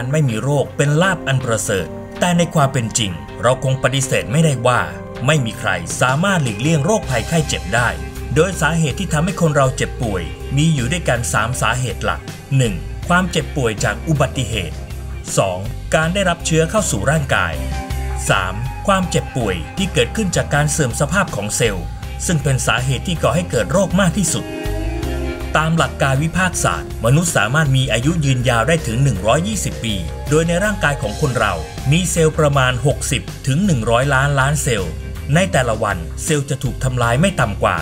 การไม่มีโรคเป็นลาบอันประเสริฐ แต่ในความเป็นจริง เราคงปฏิเสธไม่ได้ว่า ไม่มีใครสามารถหลีกเลี่ยงโรคภัยไข้เจ็บได้ โดยสาเหตุที่ทำให้คนเราเจ็บป่วย มีอยู่ด้วยกัน 3 สาเหตุหลัก 1. ความเจ็บป่วยจากอุบัติเหตุ 2. การได้รับเชื้อเข้าสู่ร่างกาย 3. ความเจ็บป่วยที่เกิดขึ้นจากการเสื่อมสภาพของเซลล์ ซึ่งเป็นสาเหตุที่ก่อให้เกิดโรคมากที่สุด ตามหลักการวิภาคศาสตร์ มนุษย์สามารถมีอายุยืนยาวได้ถึง 120 ปี โดยในร่างกายของคนเรา มีเซลล์ประมาณ 60 ถึง 100 ล้านล้านเซลล์ ในแต่ละวันเซลล์จะถูกทำลายไม่ต่ำกว่า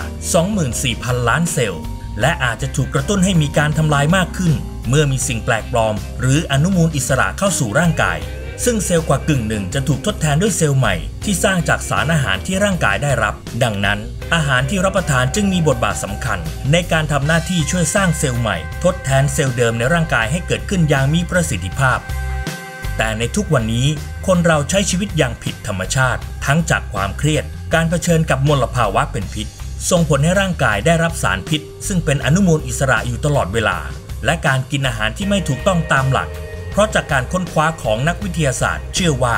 24,000 ล้านเซลล์ และอาจจะถูกกระตุ้นให้มีการทำลายมากขึ้น เมื่อมีสิ่งแปลกปลอม หรืออนุมูลอิสระเข้าสู่ร่างกาย ซึ่งเซลล์กว่ากึ่งหนึ่งจะถูกทดแทนด้วยเซลล์ใหม่ที่สร้างจากสารอาหารที่ร่างกายได้รับ ดังนั้น อาหารที่รับประทานจึงมีบทบาทสำคัญ ในการทำหน้าที่ช่วยสร้างเซลล์ใหม่ ทดแทนเซลล์เดิมในร่างกายให้เกิดขึ้นอย่างมีประสิทธิภาพ แต่ในทุกวันนี้คนเราใช้ชีวิตอย่างผิดธรรมชาติ ทั้งจากความเครียด การเผชิญกับมลภาวะเป็นพิษ ส่งผลให้ร่างกายได้รับสารพิษ ซึ่งเป็นอนุมูลอิสระอยู่ตลอดเวลา และการกินอาหารที่ไม่ถูกต้องตามหลัก เพราะจากการค้นคว้าของนักวิทยาศาสตร์ เชื่อว่า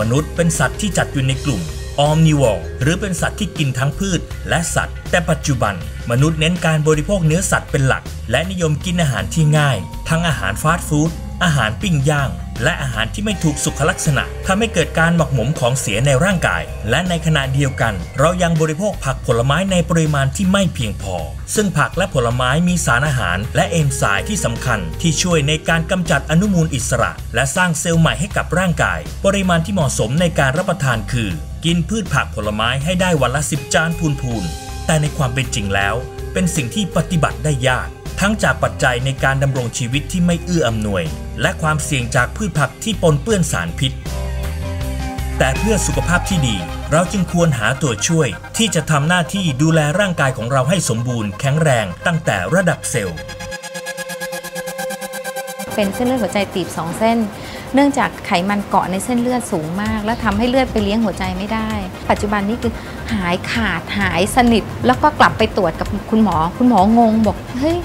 มนุษย์เป็นสัตว์ที่จัดอยู่ในกลุ่ม อมนิวอลหรือเป็นสัตว์ที่กินทั้งพืชและสัตว์ แต่ปัจจุบัน มนุษย์เน้นการบริโภคเนื้อสัตว์เป็นหลัก และนิยมกินอาหารที่ง่าย ทั้งอาหารฟาสต์ฟู้ดอาหารปิ้งย่าง และอาหารที่ไม่ถูกสุขลักษณะทำให้เกิดการหมักหมมของเสียในร่างกาย และในขณะเดียวกัน เรายังบริโภคผักผลไม้ในปริมาณที่ไม่เพียงพอ ซึ่งผักและผลไม้มีสารอาหาร และเอนไซม์ที่สำคัญ ที่ช่วยในการกำจัดอนุมูลอิสระ และสร้างเซลล์ใหม่ให้กับร่างกาย ปริมาณที่เหมาะสมในการรับประทานคือ กินพืชผักผลไม้ให้ได้วันละ 10 จานพูนๆ แต่ในความเป็นจริงแล้ว เป็นสิ่งที่ปฏิบัติได้ยาก ทั้งจากปัจจัยในการดำรงชีวิตที่ไม่เอื้ออำนวย และความเสี่ยงจากพืชผักที่ปนเปื้อนสารพิษ แต่เพื่อสุขภาพที่ดี เราจึงควรหาตัวช่วย ที่จะทำหน้าที่ดูแลร่างกายของเราให้สมบูรณ์แข็งแรงตั้งแต่ระดับเซลล์ เป็นเส้นเลือดหัวใจตีบสองเส้น เนื่องจากไขมันเกาะในเส้นเลือดสูงมาก แล้วทำให้เลือดไปเลี้ยงหัวใจไม่ได้ ปัจจุบันนี้คือหายขาดหายสนิท แล้วก็กลับไปตรวจกับคุณหมอ คุณหมองงบอกเฮ้ย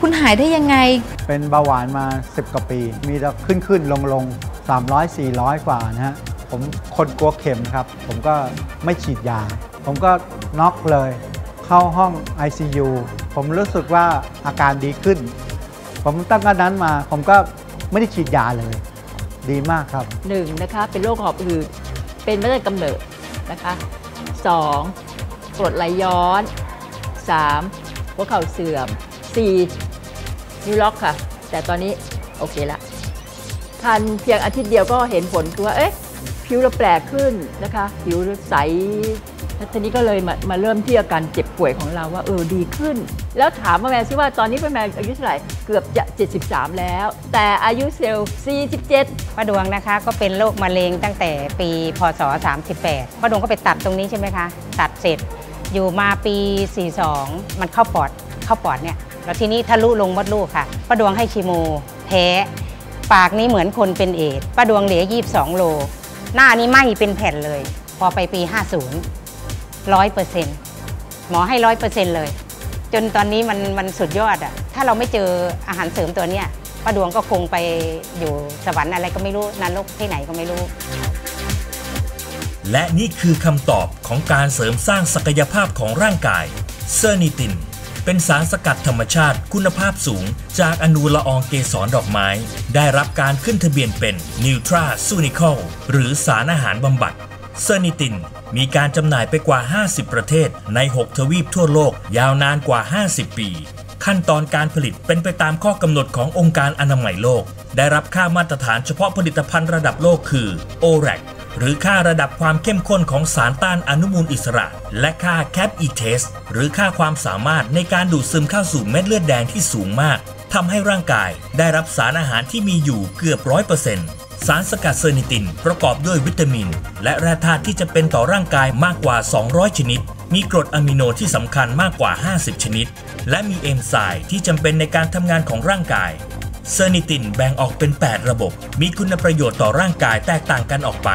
คุณหายได้ยังไง เป็นเบาหวานมา 10 กว่าปี มีแต่ขึ้นขึ้นลงลง300 400 กว่านะฮะผมคนกลัวเข็มครับ ผมก็ไม่ฉีดยา ผมก็น็อกเลย เข้าห้อง ICU ผมรู้สึกว่าอาการดีขึ้น ผมตั้งแต่นั้นมา ผมก็ไม่ได้ฉีดยาเลย ดีมากครับหนึ่งนะคะเป็นโรคหอบหืดเป็นมาตั้งแต่กำเนิดนะคะสองกรดไหลย้อนสามหัวเข่าเสื่อมสี่นิ้วล็อกค่ะ แต่ตอนนี้โอเคละทานเพียงอาทิตย์เดียวก็เห็นผลคือว่าเอ๊ะผิวเราแปลกขึ้นนะคะ ผิวใส แล้วทีนี้ก็เลยมามาเริ่มที่อาการเจ็บป่วยของเราว่าเออดีขึ้น แล้วถามมาแมนซิว่าตอนนี้ป้าแมนอายุเท่าไหร่เกือบจะ 73 แล้ว แต่อายุเซลล์47ป้าดวงนะคะ ก็เป็นโรคมะเร็งตั้งแต่ปีพศ 38ป้าดวงก็ไปตัดตรงนี้ใช่ไหมคะ ตัดเสร็จอยู่มาปี 42 มันเข้าปอดเข้าปอดเนี่ยแล้วทีนี้ทะลุลงมดลูกค่ะป้าดวงให้คีโมแพ้ปากนี้เหมือนคนเป็นเอดป้าดวงเหลือ 22 โล หน้านี้ไหมเป็นแผ่นเลย พอไปปี 50 ร้อยเปอร์เซ็นต์หมอให้ร้อยเปอร์เซ็นต์เลย จนตอนนี้มันมันสุดยอดอะถ้าเราไม่เจออาหารเสริมตัวเนี้ยป้าดวงก็คงไปอยู่สวรรค์อะไรก็ไม่รู้นรกที่ไหนก็ไม่รู้ และนี่คือคำตอบของการเสริมสร้างศักยภาพของร่างกายเซอร์นิติน เป็นสารสกัดธรรมชาติคุณภาพสูง จากอนูละอองเกสรดอกไม้ ได้รับการขึ้นทะเบียนเป็นนิวทราซูนิคอลหรือสารอาหารบำบัดเซอร์นิติน มีการจำหน่ายไปกว่า 50 ประเทศใน 6 ทวีปทั่วโลก ยาวนานกว่า 50 ปี ขั้นตอนการผลิตเป็นไปตามข้อกำหนดขององค์การอนามัยโลก ได้รับค่ามาตรฐานเฉพาะผลิตภัณฑ์ระดับโลกคือ ORAC หรือค่าระดับความเข้มข้นของสารต้านอนุมูลอิสระ และค่า CAP E test หรือค่าความสามารถในการดูดซึมเข้าสู่เม็ดเลือดแดงที่สูงมากทำให้ร่างกายได้รับสารอาหารที่มีอยู่เกือบร้อยเปอร์เซ็นต์ สารสกัดเซอร์นิติน ประกอบด้วยวิตามิน และแร่ธาตุที่จะเป็นต่อร่างกายมากกว่า 200 ชนิด มีกรดอะมิโนที่สำคัญมากกว่า 50 ชนิด และมีเอนไซม์ที่จำเป็นในการทำงานของร่างกาย เซอร์นิตินแบ่งออกเป็น 8 ระบบ มีคุณประโยชน์ต่อร่างกายแตกต่างกันออกไป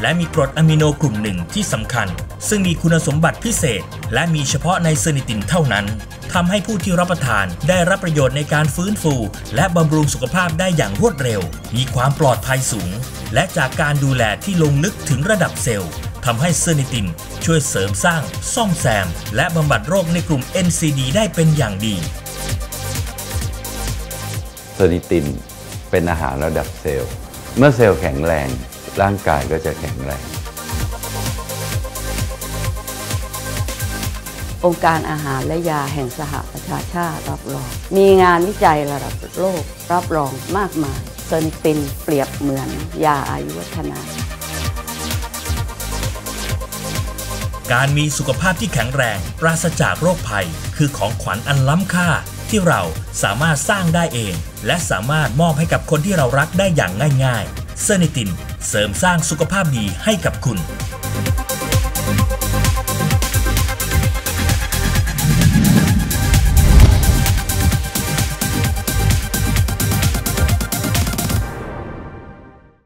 และมีกรดอะมิโนกลุ่มหนึ่งที่สำคัญ ซึ่งมีคุณสมบัติพิเศษ และมีเฉพาะในเซอร์นิตินเท่านั้นทำให้ผู้ที่รับประทานได้รับประโยชน์ในการฟื้นฟู และบำรุงสุขภาพได้อย่างรวดเร็ว มีความปลอดภัยสูง และจากการดูแลที่ลงลึกถึงระดับเซลล์ทำให้เซอร์นิตินช่วยเสริมสร้าง ซ่อมแซม และบำบัดโรคในกลุ่ม NCD ได้เป็นอย่างดี ซอร์นิติน เป็นอาหารระดับเซลล์ เมื่อเซลล์แข็งแรง ร่างกายก็จะแข็งแรง องค์การอาหารและยาแห่งสหประชาชาติรับรอง มีงานวิจัยระดับโลกรับรองมากมาย เซอร์นิตินเปรียบเหมือนยาอายุวัฒนาการมีสุขภาพที่แข็งแรง ปราศจากโรคภัย คือของขวัญอันล้ำค่า ที่เราสามารถสร้างได้เอง และสามารถมอบให้กับคนที่เรารักได้อย่างง่ายๆ เซอร์นิติน เสริมสร้างสุขภาพดีให้กับคุณ